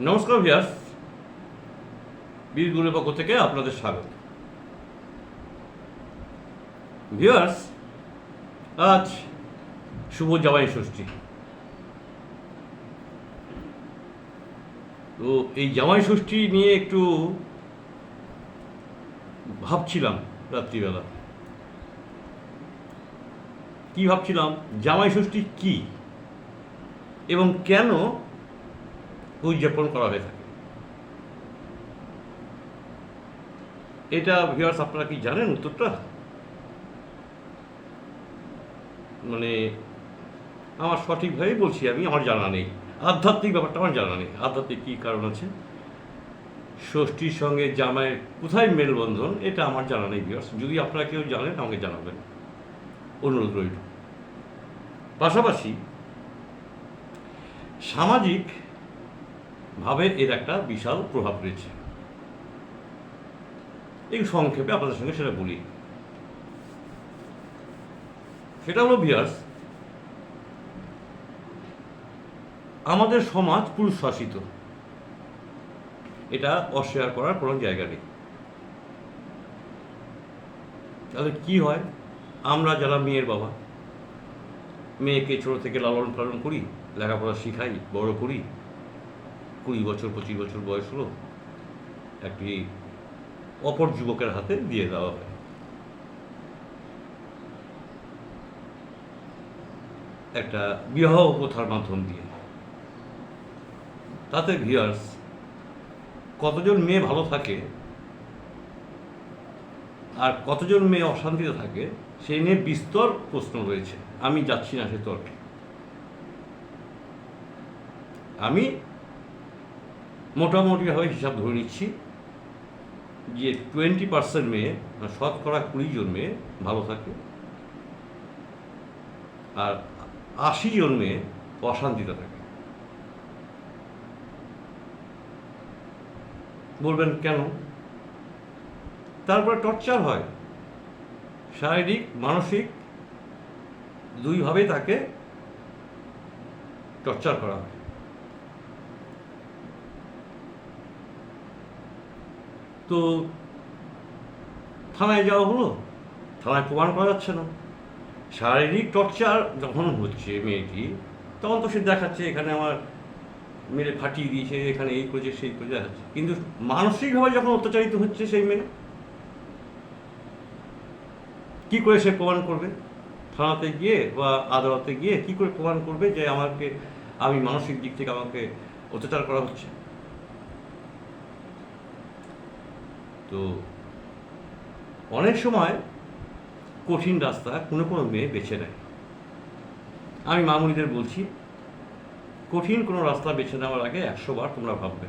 নমস্কার ভিয়াস বীরগুলোর পক্ষ থেকে আপনাদের স্বাগত। ভিউয়ার্স, আজ শুভ জামাই ষষ্ঠী। তো এই জামাই ষষ্ঠী নিয়ে একটু ভাবছিলাম রাত্রিবেলা। কি ভাবছিলাম? জামাই ষষ্ঠী কি? এবং কেন উদযাপন করা হয়ে থাকে। এটা ভিউয়ার্স আপনারা কি জানেন উত্তরটা? মানে আমার সঠিকভাবেই বলছি আমি, আমার জানা নেই। আধ্যাত্মিক ব্যাপারটা আমার জানা নেই। আধ্যাত্মিক কী কারণ আছে? ষষ্ঠীর সঙ্গে জামাইয়ের কোথায় মেলবন্ধন? এটা আমার জানা নেই ভিউয়ার্স যদি আপনারা কেউ জানেন, আমাকে জানাবেন। অনুরোধ রইল। পাশাপাশি সামাজিক ভাবে এর একটা বিশাল প্রভাব রয়েছে। এই সংক্ষেপে আপনাদের সঙ্গে সেটা বলি। সেটা হলো বিয়ার্স আমাদের সমাজ পুরুষ শাসিত এটা অস্বীকার করার কোনো জায়গা নেই। তাহলে কি হয়? আমরা যারা মেয়ের বাবা, মেয়েকে ছোট থেকে লালন পালন করি, লেখাপড়া শিখাই, বড় করি কুড়ি বছর, পঁচিশ বছর বয়স হলো, একটি অপর যুবকের হাতে দিয়ে দেওয়া হয়। একটা বিবাহ প্রথার মাধ্যম দিয়ে। তাতে ভিয়ার্স কতজন মেয়ে ভালো থাকে আর কতজন মেয়ে অশান্তিতে থাকে, সেই নিয়ে বিস্তর প্রশ্ন রয়েছে। আমি যাচ্ছি না সে তর্কে। আমি মোটামুটিভাবে হিসাব ধরে নিচ্ছি যে টোয়েন্টি পার্সেন্ট মেয়ে শতকরা কুড়ি জন মেয়ে ভালো থাকে আর আশি জন মেয়ে অশান্তিতে থাকে। বলবেন কেন? তারপরে টর্চার হয়। শারীরিক, মানসিক দুইভাবে তাকে টর্চার করা হয়। তো থানায় যাওয়া হলো। থানায় প্রমাণ করা যাচ্ছে না। শারীরিক টর্চার যখন হচ্ছে মেয়েটি, তখন তো সে দেখাচ্ছে এখানে আমার মেরে ফাটিয়ে দিয়েছে, এখানে এই করেছে, সেই করে দেখাচ্ছে। কিন্তু মানসিকভাবে যখন অত্যাচারিত হচ্ছে সেই মেয়ে, কি করে সে প্রমাণ করবে? থানাতে গিয়ে বা আদালতে গিয়ে কি করে প্রমাণ করবে যে আমাকে, আমি মানসিক দিক থেকে আমাকে অত্যাচার করা হচ্ছে? তো অনেক সময় কঠিন রাস্তা কোনো কোনো মেয়ে বেছে নেয়। আমি মামুনিদের বলছি, কঠিন কোনো রাস্তা বেছে নেওয়ার আগে একশো বার তোমরা ভাববে।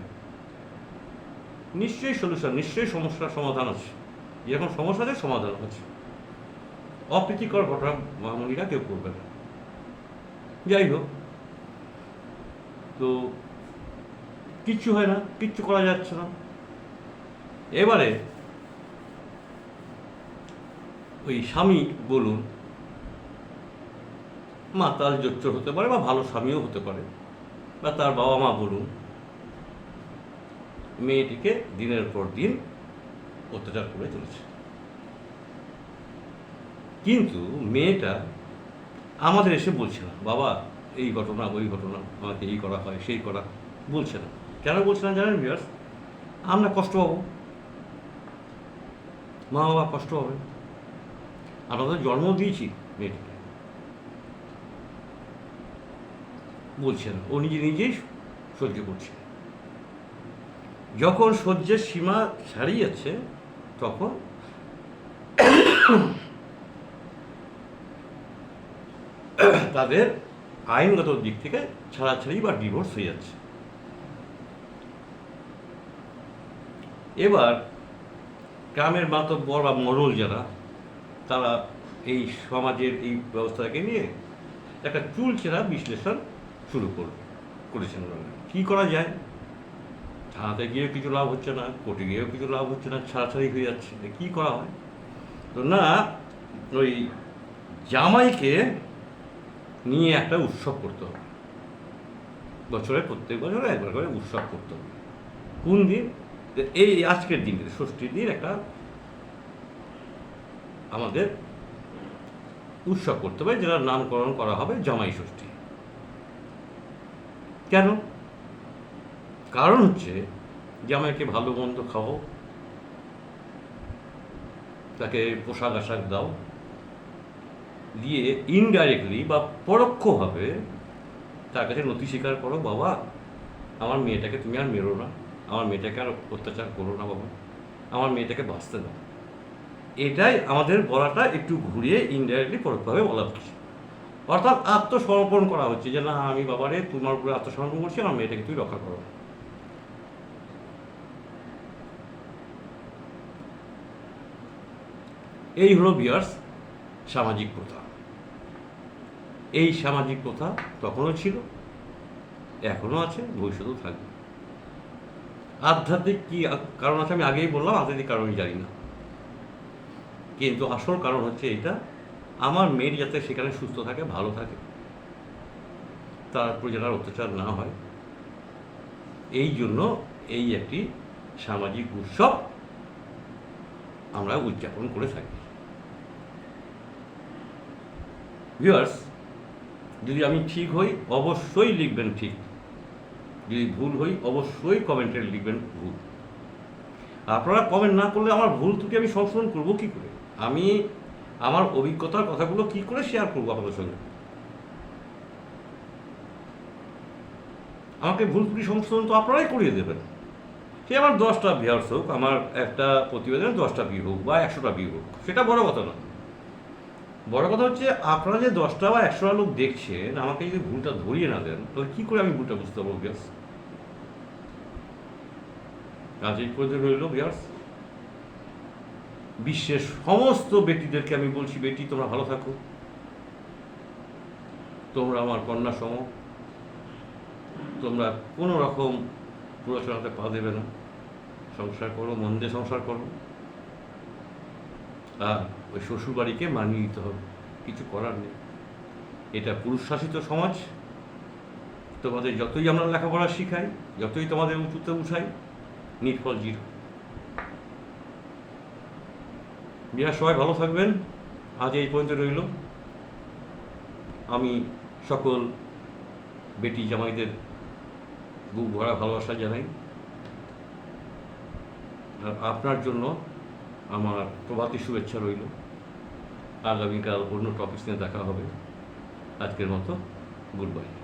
নিশ্চয়ই সলিউশন নিশ্চয়ই সমস্যার সমাধান আছে। যেরকম সমস্যা সমাধান আছে। অপ্রীতিকর ঘটনা মামুনিরা কেউ করবে না। যাই হোক, তো কিচ্ছু হয় না, কিচ্ছু করা যাচ্ছে না। এবারে ওই স্বামী বলুন, মা মাতাল জোচ্চর হতে পারে বা ভালো স্বামীও হতে পারে, বা তার বাবা মা বলুন, মেয়েটিকে দিনের পর দিন অত্যাচার করে চলেছে। কিন্তু মেয়েটা আমাদের এসে বলছে না, বাবা, এই ঘটনা, ওই ঘটনা, আমাকে এই করা হয়, সেই করা, বলছে না। কেন বলছে না জানেন বিয়ার্স আমরা কষ্ট পাবো। মা বাবা কষ্ট হবে। আমরা তো জন্ম দিয়েছি মেয়েটিকে। বলছে না, ও নিজে নিজেই সহ্য করছে। যখন সহ্যের সীমা ছাড়িয়ে যাচ্ছে তখন তাদের আইনগত দিক থেকে ছাড়াছাড়ি বা ডিভোর্স হয়ে যাচ্ছে। এবার গ্রামের মাতব্বর বা মরল যারা, তারা এই সমাজের এই ব্যবস্থাকে নিয়ে একটা চুলচেরা বিশ্লেষণ শুরু করবে করেছেন। কি করা যায়? থানাতে গিয়েও কিছু লাভ হচ্ছে না, কোর্টে গিয়েও কিছু লাভ হচ্ছে না, ছাড়াছাড়ি হয়ে যাচ্ছে। কী করা হয়? তো না, ওই জামাইকে নিয়ে একটা উৎসব করতে হবে। বছরে প্রত্যেক বছরে একবার করে উৎসব করতে হবে। কোন দিন? যে এই আজকের দিনটিতে ষষ্ঠীর দিন একটা আমাদের উৎসব করতে হবে যেটার নামকরণ করা হবে জামাই ষষ্ঠী। কেন? কারণ হচ্ছে জামাইকে ভালো মন্দ খাও, তাকে পোশাক আশাক দাও, দিয়ে ইনডাইরেক্টলি বা পরোক্ষভাবে তার কাছে নথি স্বীকার করো, বাবা, আমার মেয়েটাকে তুমি আর মেরো না। আমার মেয়েটাকে আর অত্যাচার করো না বাবা। আমার মেয়েটাকে বাঁচতে দাও। এটাই আমাদের বলাটা একটু ঘুরিয়ে ইনডাইরেক্টলি পরোক্ষভাবে বলা হচ্ছে অর্থাৎ আত্মসমর্পণ করা হচ্ছে যে, না, আমি বাবারে তোমার উপরে আত্মসমর্পণ করছি, আমার মেয়েটাকে তুই রক্ষা করো। এই হলো বিয়ার্স সামাজিক প্রথা। এই সামাজিক প্রথা তখনও ছিল, এখনও আছে, ভবিষ্যতেও থাকবে। আধ্যাত্মিক কি কারণ আছে আমি আগেই বললাম, আধ্যাত্মিক কারণ জানি না। কিন্তু আসল কারণ হচ্ছে এটা, আমার মেয়ের যাতে সেখানে সুস্থ থাকে, ভালো থাকে, তার যেন অত্যাচার না হয়, এই জন্য এই একটি সামাজিক উৎসব আমরা উদযাপন করে থাকি। ভিউয়ার্স, যদি আমি ঠিক হই, অবশ্যই লিখবেন ঠিক। যদি ভুল হই, অবশ্যই কমেন্টে লিখবেন ভুল। আপনারা কমেন্ট না করলে আমার ভুল ত্রুটি আমি সংশোধন করব কী করে? আমি আমার অভিজ্ঞতার কথাগুলো কি করে শেয়ার করব আপনাদের সঙ্গে? আমাকে ভুল ত্রুটি সংশোধন তো আপনারাই করিয়ে দেবেন। সে আমার দশটা ভিউয়ার্স হোক, আমার একটা প্রতিবেদনে দশটা ভিউ হোক বা একশোটা ভিউ হোক, সেটা বড় কথা না বড় কথা হচ্ছে, আপনারা যে দশটা বা একশোটা লোক দেখছেন, আমাকে যদি ভুলটা ধরিয়ে না দেন, তাহলে কী করে আমি ভুলটা বুঝতে পারব গ্যাস আজ এই পর্যন্ত রইল, বিয়ার্স। বিশ্বের সমস্ত বেটিদেরকে আমি বলছি, বেটি, তোমরা ভালো থাকো। তোমরা আমার কন্যা সম। তোমরা কোনো রকম পড়াশোনাতে পা দেবে না। সংসার করো মন দিয়ে সংসার করো। ওই শ্বশুরবাড়িকে মানিয়ে নিতে হবে। কিছু করার নেই। এটা পুরুষ শাসিত সমাজ। তোমাদের যতই আমরা লেখাপড়া শিখাই, যতই তোমাদের উঁচুতে উঠাই নিটফল জিরো। বিয়ার সবাই ভালো থাকবেন। আজ এই পর্যন্ত রইল। আমি সকল বেটি জামাইদের বুক ভরা ভালোবাসা জানাই। আর আপনার জন্য আমার প্রভাতী শুভেচ্ছা রইল। আগামীকাল অন্য টপিক নিয়ে দেখা হবে। আজকের মতো গুড বাই